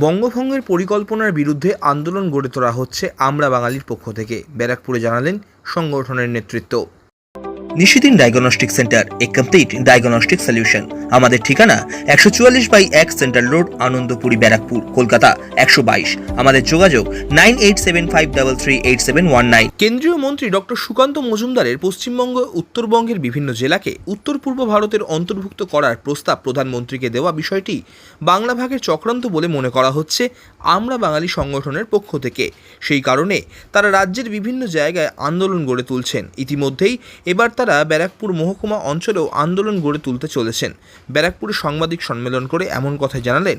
বঙ্গভঙ্গের পরিকল্পনার বিরুদ্ধে আন্দোলন গড়ে তোলা হচ্ছে আমরা বাঙালির পক্ষ থেকে। ব্যারাকপুরে জানালেন সংগঠনের নেতৃত্ব। নিশিদিন ডায়াগনস্টিক সেন্টার এ কমপ্লিট ডায়াগনস্টিক সলিউশন আমাদের ঠিকানা একশো চুয়াল্লিশ বাই এক সেন্ট্রাল রোড, আনন্দপুরি, ব্যারাকপুর, কলকাতা একশো বাইশ। আমাদের যোগাযোগ nine eight seven five double three eight seven one nine. কেন্দ্রীয় মন্ত্রী ডক্টর সুকান্ত মজুমদারের পশ্চিমবঙ্গ, উত্তরবঙ্গের বিভিন্ন জেলাকে উত্তর পূর্ব ভারতের অন্তর্ভুক্ত করার প্রস্তাব প্রধানমন্ত্রীকে দেওয়া বিষয়টি বাংলা ভাগের চক্রান্ত বলে মনে করা হচ্ছে আমরা বাঙালি সংগঠনের পক্ষ থেকে। সেই কারণে তারা রাজ্যের বিভিন্ন জায়গায় আন্দোলন গড়ে তুলছেন। ইতিমধ্যেই এবার তারা ব্যারাকপুর মহকুমা অঞ্চলেও আন্দোলন গড়ে তুলতে চলেছেন। ব্যারাকপুরে সাংবাদিক সম্মেলন করে এমন কথা জানালেন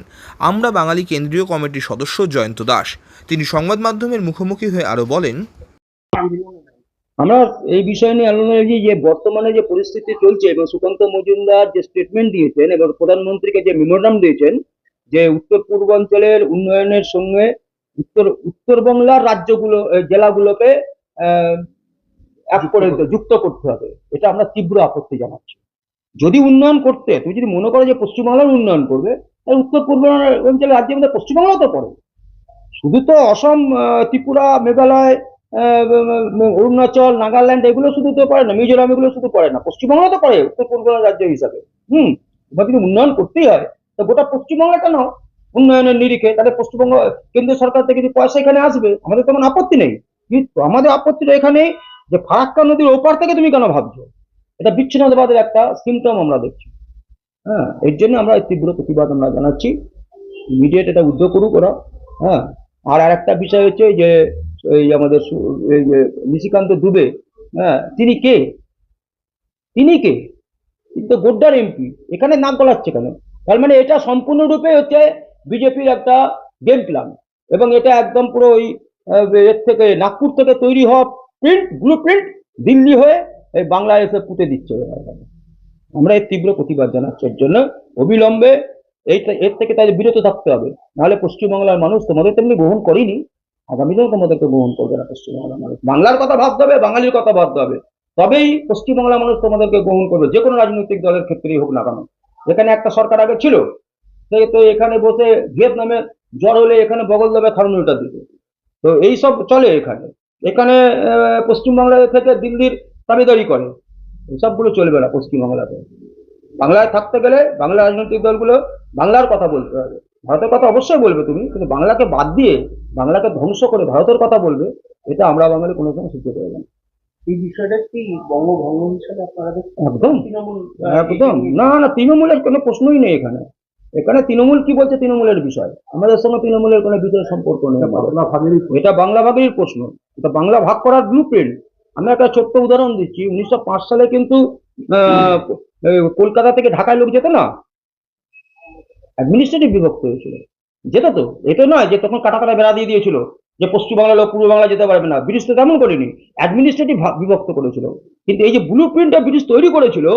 আমরা বাঙালি কেন্দ্রীয় কমিটির সদস্য জয়ন্ত দাস। তিনি সংবাদ মাধ্যমের মুখোমুখি হয়ে আরও বলেন, আমরা এই বিষয় নিয়ে আলোচনা করেছি যে বর্তমানে যে পরিস্থিতি চলছে এবং সুকান্ত মজুমদার যে স্টেটমেন্ট দিয়েছেন এবং প্রধানমন্ত্রীকে যে মেমোরান্ডাম দিয়েছেন যে উত্তর পূর্বাঞ্চলের উন্নয়নের সঙ্গে উত্তর উত্তর বাংলার রাজ্যগুলো জেলাগুলোকে এক করে যুক্ত করতে হবে। এটা আমরা তীব্র আপত্তি জানাচ্ছি। যদি উন্নয়ন করতে তুমি যদি মনে করো যে পশ্চিমবাংলার উন্নয়ন করবে তাহলে উত্তর পূর্বাঞ্চলের রাজ্যের মধ্যে পশ্চিমবাংলা তো পড়ে। শুধু তো অসম ত্রিপুরা মেঘালয় অরুণাচল নাগাল্যান্ড এগুলো শুধু তো পড়ে না মিজোরাম এগুলো শুধু পড়ে না পশ্চিমবাংলা তো পড়ে উত্তর পূর্ব রাজ্য হিসাবে। হুম এবার যদি উন্নয়ন করতেই হয় তো গোটা পশ্চিমবাংলা কেন উন্নয়নের নিরিখে তাহলে পশ্চিমবঙ্গ কেন্দ্রীয় সরকার থেকে যদি পয়সা এখানে আসবে আমাদের তেমন আপত্তি নেই। কিন্তু আমাদের আপত্তিটা এখানে যে ফারাক্কা নদীর ওপার থেকে তুমি কেন ভাবছ? এটা বিচ্ছিন্নতাবাদের একটা সিমটম আমরা দেখছি। হ্যাঁ এর জন্য আমরা তীব্র প্রতিবাদ আমরা জানাচ্ছি। ইমিডিয়েট এটা উদ্যোগ করুক ওরা। হ্যাঁ আর আরেকটা বিষয় হচ্ছে যে, এই আমাদের এই যে নিশিকান্ত দুবে হ্যাঁ তিনি কে? তিনি কে? তিনি তো গোড্ডার এমপি। এখানে নাক গলাচ্ছে কেন? তার মানে এটা সম্পূর্ণরূপে হচ্ছে বিজেপির একটা গেম প্ল্যান এবং এটা একদম পুরো ওই এর থেকে নাগপুর থেকে তৈরি হওয়া প্রিন্ট ব্লু প্রিন্ট দিল্লি হয়ে এই বাংলায় এসে পুঁতে দিচ্ছে আমরা এর তীব্র প্রতিবাদ জানাচ্ছি। এর জন্য অবিলম্বে এইটা এর থেকে তাদের বিরত থাকতে হবে। নাহলে পশ্চিমবাংলার মানুষ তোমাদের তেমনি গ্রহণ করেনি। আগামী দিনেও তোমাদেরকে গ্রহণ করবে না পশ্চিমবাংলার মানুষ। বাংলার কথা ভাবতে হবে, বাঙালির কথা ভাবতে হবে। তবেই পশ্চিমবাংলার মানুষ তোমাদেরকে গ্রহণ করবে। যে কোনো রাজনৈতিক দলের ক্ষেত্রেই হোক না কেন। এখানে একটা সরকার আগে ছিল, সে তো এখানে বসে ভিয়েতনামে জ্বর হলে এখানে বগল দেবে খারুনুলটা দিতে। তো এইসব চলে এখানে। এখানে পশ্চিমবাংলা থেকে দিল্লির দাবিদারি করে। এসবগুলো চলবে না পশ্চিমবাংলাতে। বাংলায় থাকতে গেলে বাংলা রাজনৈতিক দলগুলো বাংলার কথা বলতে হবে ভারতের কথা অবশ্যই বলবে তুমি কিন্তু বাংলাকে বাদ দিয়ে বাংলাকে ধ্বংস করে ভারতের কথা বলবে এটা আমরা বাঙালি কোনো সময় সহ্য করব না। এই বিষয়টা কি বঙ্গভঙ্গ হিসেবে আপনারা একদম একদম। না না তৃণমূলের কোনো প্রশ্নই নেই এখানে। এখানে তৃণমূল কি বলছে তৃণমূলের বিষয়? আমাদের সঙ্গে তৃণমূলের কোনো বিষয় সম্পর্ক নেই। বাংলা এটা বাংলা ভাগের প্রশ্ন। এটা বাংলা ভাগ করার ব্লু প্রিন্ট আমি একটা ছোট্ট উদাহরণ দিচ্ছি। উনিশশো পাঁচ সালে কিন্তু কলকাতা থেকে ঢাকায় লোক যেত না? অ্যাডমিনিস্ট্রেটিভ বিভক্ত হয়েছিল। যেত তো? এটা নয় যে তখন কাটা কাটা বেড়া দিয়ে দিয়েছিল যে পশ্চিমবাংলা লোক পূর্ব বাংলা যেতে পারবে না। ব্রিটিশ তো তেমন করেনি। অ্যাডমিনিস্ট্রেটিভ বিভক্ত করেছিল। কিন্তু এই যে ব্লু প্রিন্টটা ব্রিটিশ তৈরি করেছিল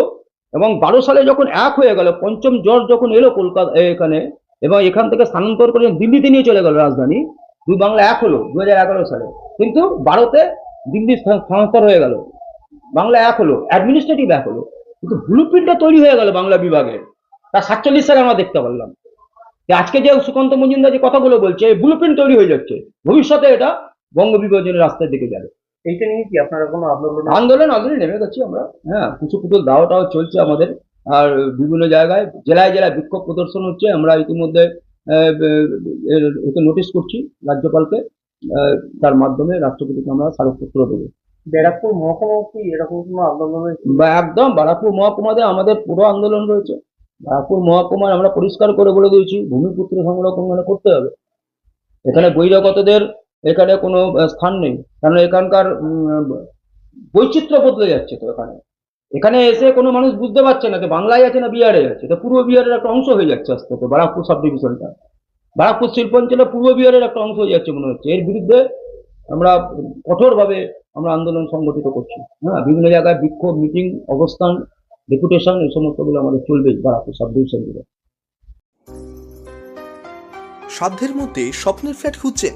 এবং বারো সালে যখন এক হয়ে গেল, পঞ্চম জর্জ যখন এলো কলকাতা এখানে, এবং এখান থেকে স্থানান্তর করে দিল্লিতে নিয়ে চলে গেল রাজধানী, দুই বাংলা এক হলো দু হাজার এগারো সালে। কিন্তু বারোতে দিল্লি স্থানান্তর হয়ে গেল। বাংলা এক হলো অ্যাডমিনিস্ট্রেটিভ এক হলো। কিন্তু ব্লু প্রিন্টটা তৈরি হয়ে গেল বাংলা বিভাগের তা সাতচল্লিশ সালে আমরা দেখতে পারলাম। আজকে যে সুকান্ত মজুমদার যে কথাগুলো বলছে ব্লু প্রিন্ট তৈরি হয়ে যাচ্ছে। ভবিষ্যতে এটা বঙ্গ বিভাজনের রাস্তার দিকে যাবে। এইটা নিয়ে কি আপনারা কোনো আন্দোলন? আন্দোলন আন্দোলন নেমে গেছি আমরা। হ্যাঁ কিছু পুতুল দাওয়াটাও চলছে আমাদের। আর বিভিন্ন জায়গায় জেলায় জেলায় বিক্ষোভ প্রদর্শন হচ্ছে। আমরা ইতিমধ্যে নোটিশ করছি রাজ্যপালকে। তার মাধ্যমে রাষ্ট্রপতিকে আমরা স্মারকপত্র দেবো। ব্যারাকপুর মহকুমা কি এরকম কোনো আন্দোলনের বা একদম বারাকপুর মহকুমাতে আমাদের পুরো আন্দোলন রয়েছে। বারাকপুর মহকুমায় আমরা পরিষ্কার করে বলে দিয়েছি ভূমিপুত্র সংরক্ষণ মানে করতে হবে। এখানে বহিরাগতদের এখানে কোনো স্থান নেই। কারণ এখানকার বৈচিত্র্য বদলে যাচ্ছে তো এখানে। এখানে এসে কোনো মানুষ বুঝতে পারছে না যে বাংলায় আছে না বিহারে আছে। এটা পূর্ব বিহারের একটা অংশ হয়ে যাচ্ছে আস্তে আস্তে, বারাকপুর সাব ডিভিশনটা বারাকপুর শিল্পাঞ্চলে পূর্ব বিহারের একটা অংশ হয়ে যাচ্ছে মনে হচ্ছে। এর বিরুদ্ধে আমরা কঠোরভাবে আমরা আন্দোলন সংগঠিত করছি। হ্যাঁ বিভিন্ন জায়গায় বিক্ষোভ, মিটিং, অবস্থান, ডেপুটেশন, এই সমস্তগুলো আমাদের চলবেই বারাকপুর সাব ডিভিশন জুড়ে সাধ্যের মধ্যে স্বপ্নের ফ্ল্যাট খুঁজছেন